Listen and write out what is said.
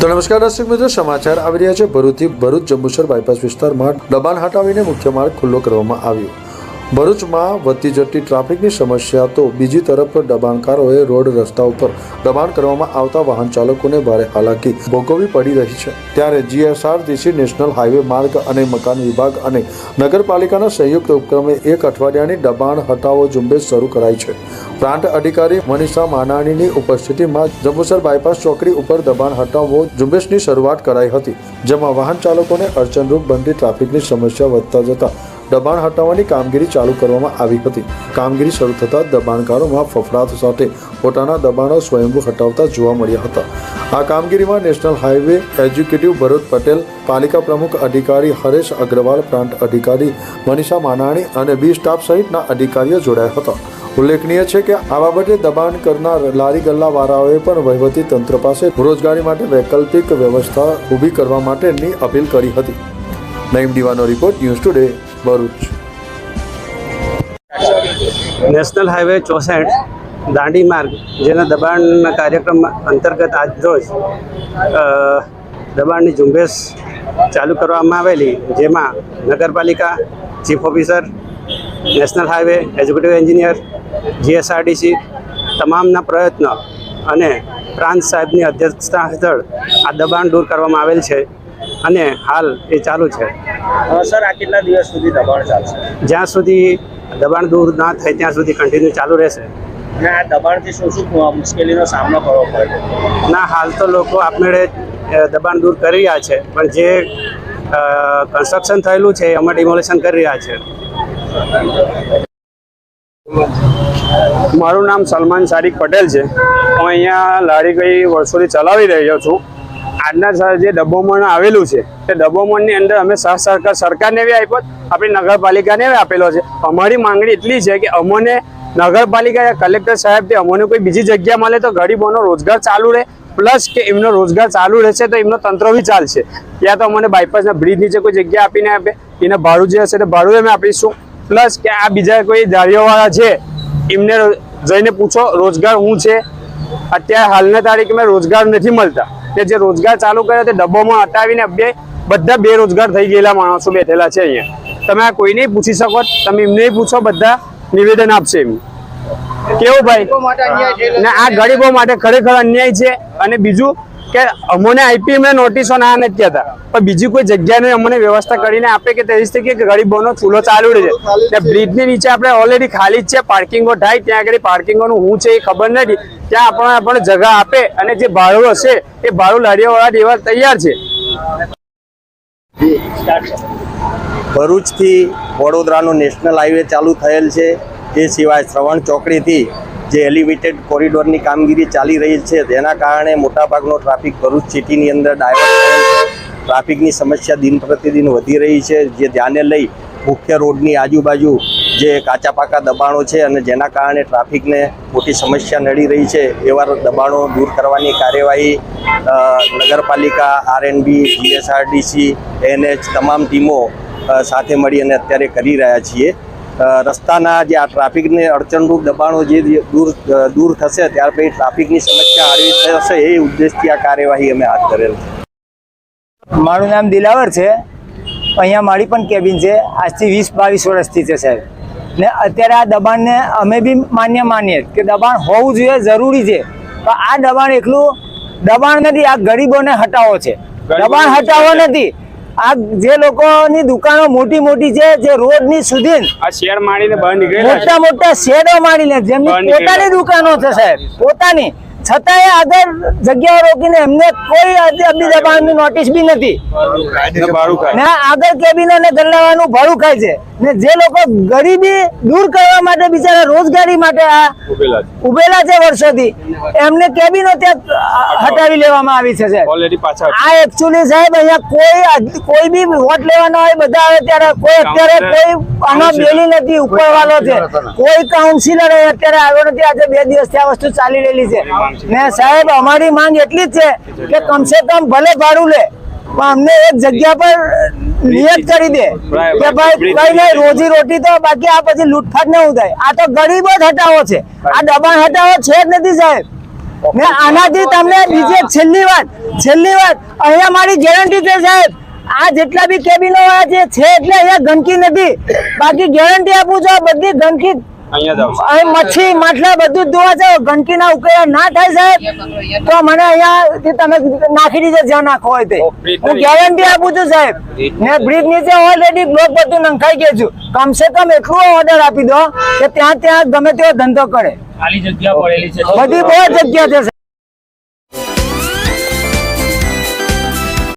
તો નમસ્કાર દર્શક મિત્રો, સમાચાર આવી રહ્યા છે. ભરૂચથી ભરૂચ જંબુસર બાયપાસ વિસ્તારમાં દબાણ હટાવીને મુખ્ય માર્ગ ખુલ્લો કરવામાં આવ્યો. ભરૂચમાં વધતી જતી ટ્રાફિકની સમસ્યા તો બીજી તરફ દબાણકારોએ રોડ રસ્તા ઉપર દબાણ કરવામાં આવતા વાહન ચાલકોને ભારે હાલાકી ભોગવવી પડી રહી છે. ત્યારે જીએસઆરટીસી, નેશનલ હાઈવે માર્ગ અને મકાન વિભાગ અને નગરપાલિકાના સંયુક્ત ઉપક્રમે એક અઠવાડિયાની દબાણ હટાવો ઝુંબેશ શરૂ કરાઈ છે. પ્રાંત અધિકારી મનીષા માનાણીની ઉપસ્થિતિમાં જંબુસર બાયપાસ ચોકડી ઉપર દબાણ હટાવો ઝુંબેશની શરૂઆત કરાઈ હતી, જેમાં વાહન ચાલકોને અડચણરૂપ બનતી ટ્રાફિકની સમસ્યા વધતા જતા દબાણ હટાવવાની કામગીરી ચાલુ કરવામાં આવી હતી. કામગીરી શરૂ થતાં દબાણકારોમાં ફફડાટ સાથે પોતાના દબાણો સ્વયંભૂ હટાવતા જોવા મળ્યા હતા. આ કામગીરીમાં national highway executive Bharat Patel, પાલિકા પ્રમુખ અધિકારી હરેશ અગ્રવાલ, પ્રાંત અધિકારી મનીષા માનાણી અને બી સ્ટાફ સહિતના અધિકારીઓ જોડાયા હતા. ઉલ્લેખનીય છે કે આ બાબતે દબાણ કરનાર લારી ગલ્લાવાળાઓએ પણ વહીવટી તંત્ર પાસે રોજગારી માટે વૈકલ્પિક વ્યવસ્થા ઊભી કરવા માટેની અપીલ કરી હતી. Naeem દીવાનો report news today. Bharuch. National highway ચોસઠ, દાંડી માર્ગ, જેના દબાણના કાર્યક્રમ અંતર્ગત આજરોજ દબાણની ઝુંબેશ ચાલુ કરવામાં આવેલી, જેમાં નગરપાલિકા, chief officer, national highway executive engineer, GSRDC તમામના પ્રયત્ન અને પ્રાંત સાહેબની અધ્યક્ષતા હેઠળ આ દબાણ દૂર કરવામાં આવેલ છે. અને હાલ એ ચાલુ છે. સર આ કેટલા દિવસ સુધી દબાણ ચાલશે? જ્યાં સુધી દબાણ દૂર ના થાય ત્યાં સુધી કન્ટિન્યુ ચાલુ રહેશે. અને આ દબાણથી શું શું મુશ્કેલીનો સામનો કરવો પડે? ના હાલ તો લોકો આપમેળે દબાણ દૂર કરી રહ્યા છે પણ જે કન્સ્ટ્રક્શન થયેલું છે એમાં ડિમોલેશન કરી રહ્યા છે. મારું નામ સલમાન સારિક પટેલ છે. હું અહીંયા લારી ગઈ વર્ષોથી ચલાવી રહ્યો છું. આજના જે ડબોમણ આવેલું છે, તે ડબોમણની અંદર અમે સહ સરકાર સરકારને બી આપ્યો, આપણી નગરપાલિકાને બી આપેલો છે. અમારી માંગણી એટલી છે કે અમને નગરપાલિકા કલેક્ટર સાહેબથી અમને કોઈ બીજી જગ્યા મળે તો ગરીબોનો રોજગાર ચાલુ રહે, પ્લસ કે એમનો રોજગાર ચાલુ રહેશે તો એમનો તંત્ર બી ચાલશે. ત્યાં તો અમને બાયપાસના બ્રિજ નીચે કોઈ જગ્યા આપીને આપે, એને ભાડું જે હશે તે ભાડું અમે આપીશું. પ્લસ કે આ બીજા કોઈ દારીઓવાળા છે, એમને જઈને પૂછો, રોજગાર શું છે? અત્યારે હાલના તારીખમાં રોજગાર નથી મળતા. તે જે રોજગાર ચાલુ કર્યો તે ડબ્બોમાં હટાવીને બે બધા બેરોજગાર થઈ ગયેલા માણસો બેઠેલા છે અહીંયા. તમે આ કોઈને પૂછી શકો તમે એમને પૂછો બધા નિવેદન આપશે એમ. કેવું ભાઈ? ને આ ગરીબો માટે ખરેખર અન્યાય છે અને બીજું કે અમોને આઈપી નોટિસો ના નથી કહેતા. પણ બીજી કોઈ જગ્યાને અમને વ્યવસ્થા કરીને આપે કે તેવી કે ગરીબોનો ચૂલો ચાલુ રહે છે. બ્રિજની નીચે આપણે ઓલરેડી ખાલી જ છે પાર્કિંગો થાય ત્યાં આગળ પાર્કિંગોનું શું છે એ ખબર નથી. ત્યાં આપણને આપણને જગા આપે અને જે ભાડું હશે એ ભાડું લારીઓવાળા દેવા તૈયાર છે. ભરૂચથી વડોદરાનો નેશનલ હાઈવે ચાલુ થયેલ છે. એ સિવાય શ્રવણ ચોકડીથી જે એલિવેટેડ કોરિડોરની કામગીરી ચાલી રહી છે, તેના કારણે મોટાભાગનો ટ્રાફિક ભરૂચ સિટીની અંદર ડાયવર્ટ ટ્રાફિકની સમસ્યા દિન પ્રતિદિન વધી રહી છે, જે ધ્યાને લઈ મુખ્ય રોડની આજુબાજુ જે કાચા પાકા દબાણો છે અને જેના કારણે ટ્રાફિકને મોટી સમસ્યા નડી રહી છે, એવા દબાણો દૂર કરવાની કાર્યવાહી નગરપાલિકા આરએનબી જીએસઆરડીસી એનએચ તમામ ટીમો સાથે મળી અને અત્યારે કરી રહ્યા છીએ. રસ્તાના જે આ ટ્રાફિકને અડચણરૂપ દબાણો જે દૂર દૂર થશે ત્યાર પછી ટ્રાફિકની સમસ્યા હળવી થશે એ ઉદ્દેશથી આ કાર્યવાહી અમે હાથ કરેલ છે. મારું નામ દિલાવર છે. અહીંયા મારી પણ કેબિન છે. આજથી વીસ બાવીસ વર્ષથી છે સાહેબ. ને અત્યારે આ દબાણને અમે બી માન્ય માનીએ કે દબાણ હોવું જોઈએ જરૂરી છે. પણ આ દબાણ એટલું દબાણ નથી આ ગરીબોને હટાવો છે. દબાણ હટાવો નથી. આ જે લોકોની દુકાનો મોટી મોટી છે જે રોડની સુધી આ શેર મારીને બહાર નીકળેલા મોટા મોટા શેડો બહાર જેમની પોતાની દુકાનો છે સાહેબ પોતાની. છતાંય આગળ જગ્યાઓ રોકીને એમને કોઈ અબી દબાણની નોટિસ બી નથી. ને ને આગળ કેબિનો ને ગલ્લાવાનું ભાડું ખાય છે. ને જે લોકો ગરીબી દૂર કરવા માટે બિચારા રોજગારી માટે આ ઉભેલા છે. વર્ષોથી એમને કેબિનો ત્યાં હટાવી લેવામાં આવી છે આ એકચ્યુઅલી સાહેબ અહીંયા કોઈ કોઈ બી વોટ લેવાનો હોય બધા આવે ત્યારે કોઈ અત્યારે કોઈ આમાં બેલી નથી ઉપરવાળો છે. કોઈ કાઉન્સિલર અત્યારે આવ્યો નથી આજે બે દિવસથી આ વસ્તુ ચાલી રહેલી છે. ને સાહેબ અમારી માંગ એટલી જ છે કે કમસે કમ ભલે ભાડું લે પણ અમને એક જગ્યા પર નિયત કરી દે. કે ભાઈ કઈ નહીં રોજી રોટી તો બાકી આ પછી લૂંટફાટ ને હું થાય. આ તો ગરીબ જ હટાવો છે. આ દબાણ હટાવો છે જ નથી સાહેબ. ને આનાથી તમને બીજી છેલ્લી વાત છેલ્લી વાત. અહીંયા મારી ગેરંટી છે સાહેબ. આ જેટલા બી કેબિનો જે છે એટલે અહીંયા ગંદકી નથી. બાકી ગેરંટી આપું છું આ બધી ગંદકી મચ્છી માટલા બધું જ ધોવા છે ગંદકીના ઉકેલ ના થાય સાહેબ. તો મને અહીંયા તમે નાખી દીધે જ્યાં નાખો હોય તે. હું ગેરંટી આપું છું સાહેબ. ને બ્રિજ નીચે ઓલરેડી બ્લોક બધું નંખાઈ ગયું છું. કમસે કમ એટલું ઓર્ડર આપી દો કે ત્યાં ત્યાં ગમે તેવો ધંધો કરે. ખાલી જગ્યા પડેલી છે. બધી બહુ જગ્યા છે